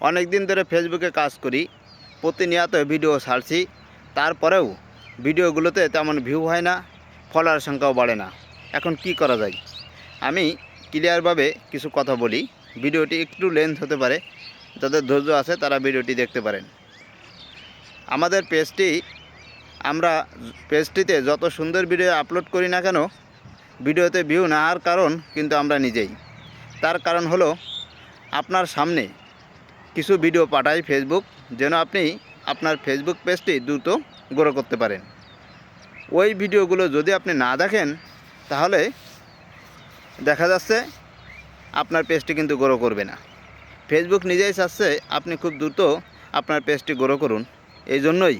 অনেক দিন ধরে ফেসবুকে কাজ করি, প্রতিনিয়ত ভিডিও ছাড়ছি, তারপরেও ভিডিওগুলোতে তেমন ভিউ হয় না ফলোয়ার সংখ্যাও বাড়ে না। এখন কি করা যায়? আমি ক্লিয়ারভাবে কিছু কথা বলি। ভিডিওটি একটু লেন্থ হতে পারে, যাদের ধৈর্য আছে তারা ভিডিওটি দেখতে পারেন। আমাদের পেজটি আমরা পেজটিতে যত সুন্দর ভিডিও আপলোড করি না কেন, ভিডিওতে ভিউ না হওয়ার কারণ কিন্তু আমরা নিজেই। তার কারণ হলো, আপনার সামনে কিছু ভিডিও পাঠাই ফেসবুক যেন আপনি আপনার ফেসবুক পেজটি দ্রুত গ্রো করতে পারেন। ওই ভিডিওগুলো যদি আপনি না দেখেন, তাহলে দেখা যাচ্ছে আপনার পেজটি কিন্তু গ্রো করবে না। ফেসবুক নিজেই চাচ্ছে আপনি খুব দ্রুত আপনার পেজটি গ্রো করুন। এই জন্যই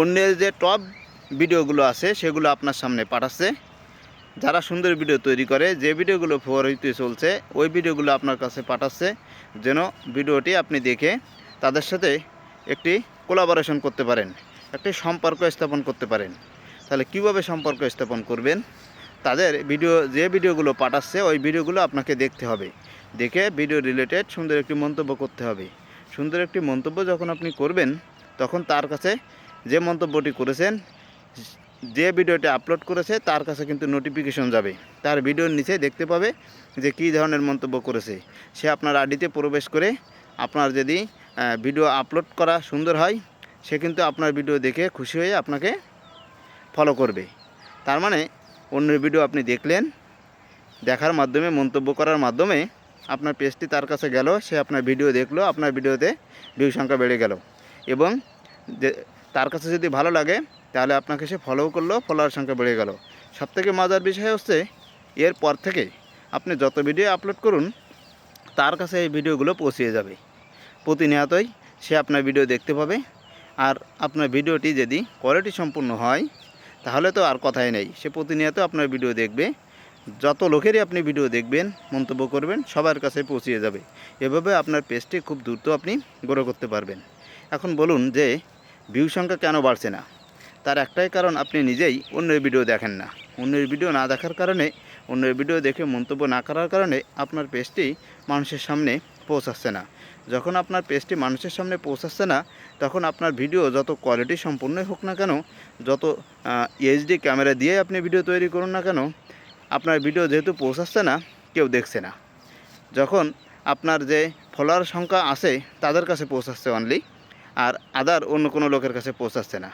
অন্যের যে টপ ভিডিওগুলো আছে, সেগুলো আপনার সামনে পাঠাচ্ছে। যারা সুন্দর ভিডিও তৈরি করে, যে ভিডিওগুলো ফোয়ারিতে চলছে, ওই ভিডিওগুলো আপনার কাছে পাঠাচ্ছে যেন ভিডিওটি আপনি দেখে তাদের সাথে একটি কোলাবোরেশন করতে পারেন, একটি সম্পর্ক স্থাপন করতে পারেন। তাহলে কীভাবে সম্পর্ক স্থাপন করবেন? তাদের ভিডিও, যে ভিডিওগুলো পাঠাচ্ছে, ওই ভিডিওগুলো আপনাকে দেখতে হবে। দেখে ভিডিও রিলেটেড সুন্দর একটি মন্তব্য করতে হবে। সুন্দর একটি মন্তব্য যখন আপনি করবেন, তখন তার কাছে যে মন্তব্যটি করেছেন যে ভিডিওটি আপলোড করেছে, তার কাছে কিন্তু নোটিফিকেশন যাবে। তার ভিডিওর নিচে দেখতে পাবে যে কী ধরনের মন্তব্য করেছে। সে আপনার আইডিতে প্রবেশ করে আপনার যদি ভিডিও আপলোড করা সুন্দর হয়, সে কিন্তু আপনার ভিডিও দেখে খুশি হয়ে আপনাকে ফলো করবে। তার মানে অন্যের ভিডিও আপনি দেখলেন, দেখার মাধ্যমে, মন্তব্য করার মাধ্যমে আপনার পেজটি তার কাছে গেল, সে আপনার ভিডিও দেখল, আপনার ভিডিওতে ভিউ সংখ্যা বেড়ে গেল। এবং তার কাছে যদি ভালো লাগে তাহলে আপনাকে সে ফলো করল ফলোয়ার সংখ্যা বেড়ে গেল। সবথেকে মজার বিষয় হচ্ছে, এরপর থেকে আপনি যত ভিডিও আপলোড করুন, তার কাছে এই ভিডিওগুলো পৌঁছিয়ে যাবে। প্রতিনিয়তই সে আপনার ভিডিও দেখতে পাবে। আর আপনার ভিডিওটি যদি কোয়ালিটি সম্পূর্ণ হয়, তাহলে তো আর কথাই নেই। সে প্রতিনিয়ত আপনার ভিডিও দেখবে। যত লোকেরই আপনি ভিডিও দেখবেন, মন্তব্য করবেন, সবার কাছে পৌঁছিয়ে যাবে। এভাবে আপনার পেজটি খুব দ্রুত আপনি গ্রো করতে পারবেন। এখন বলুন যে ভিউ সংখ্যা কেন বাড়ছে না? তার একটাই কারণ আপনি নিজেই অন্যের ভিডিও দেখেন না। অন্যের ভিডিও না দেখার কারণে, অন্যের ভিডিও দেখে মন্তব্য না করার কারণে আপনার পেজটি মানুষের সামনে পৌঁছাচ্ছে না। যখন আপনার পেজটি মানুষের সামনে পৌঁছাচ্ছে না, তখন আপনার ভিডিও যত কোয়ালিটি সম্পূর্ণই হোক না কেন, যত এইচডি ক্যামেরা দিয়ে আপনি ভিডিও তৈরি করুন না কেন, আপনার ভিডিও যেহেতু পৌঁছাচ্ছে না, কেউ দেখছে না। যখন আপনার যে ফলোয়ার সংখ্যা আছে, তাদের কাছে পৌঁছাচ্ছে অনলি আর আদার অন্য কোনো লোকের কাছে পৌঁছাচ্ছে না।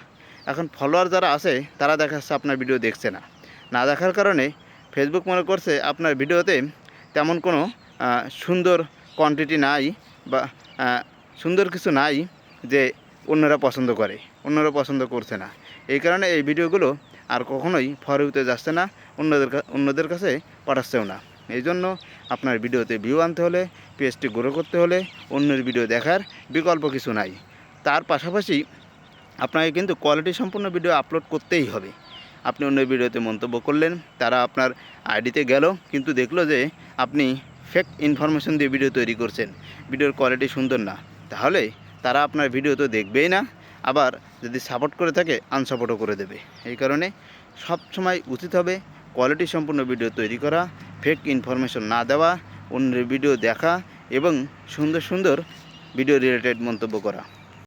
এখন ফলোয়ার যারা আছে, তারা দেখা যাচ্ছে আপনার ভিডিও দেখছে না। না দেখার কারণে ফেসবুক মনে করছে আপনার ভিডিওতে তেমন কোনো সুন্দর কোয়ান্টিটি নাই বা সুন্দর কিছু নাই যে অন্যরা পছন্দ করে, অন্যরা পছন্দ করছে না। এই কারণে এই ভিডিওগুলো আর কখনোই ফরিউতে যাচ্ছে না, অন্যদের অন্যদের কাছে পাঠাচ্ছেও না। এই জন্য আপনার ভিডিওতে ভিউ আনতে হলে পেজটি গ্রো করতে হলে, অন্যের ভিডিও দেখার বিকল্প কিছু নাই। তার পাশাপাশি আপনাকে কিন্তু কোয়ালিটি সম্পূর্ণ ভিডিও আপলোড করতেই হবে। আপনি অন্য ভিডিওতে মন্তব্য করলেন, তারা আপনার আইডিতে গেল, কিন্তু দেখল যে আপনি ফেক ইনফরমেশন দিয়ে ভিডিও তৈরি করছেন। ভিডিওর কোয়ালিটি সুন্দর না। তাহলে তারা আপনার ভিডিও তো দেখবেই না, আবার যদি সাপোর্ট করে থাকে আনসাপোর্টও করে দেবে। এই কারণে সব সময় উচিত হবে কোয়ালিটি সম্পূর্ণ ভিডিও তৈরি করা ফেক ইনফরমেশন না দেওয়া, অন্যের ভিডিও দেখা এবং সুন্দর সুন্দর ভিডিও রিলেটেড মন্তব্য করা।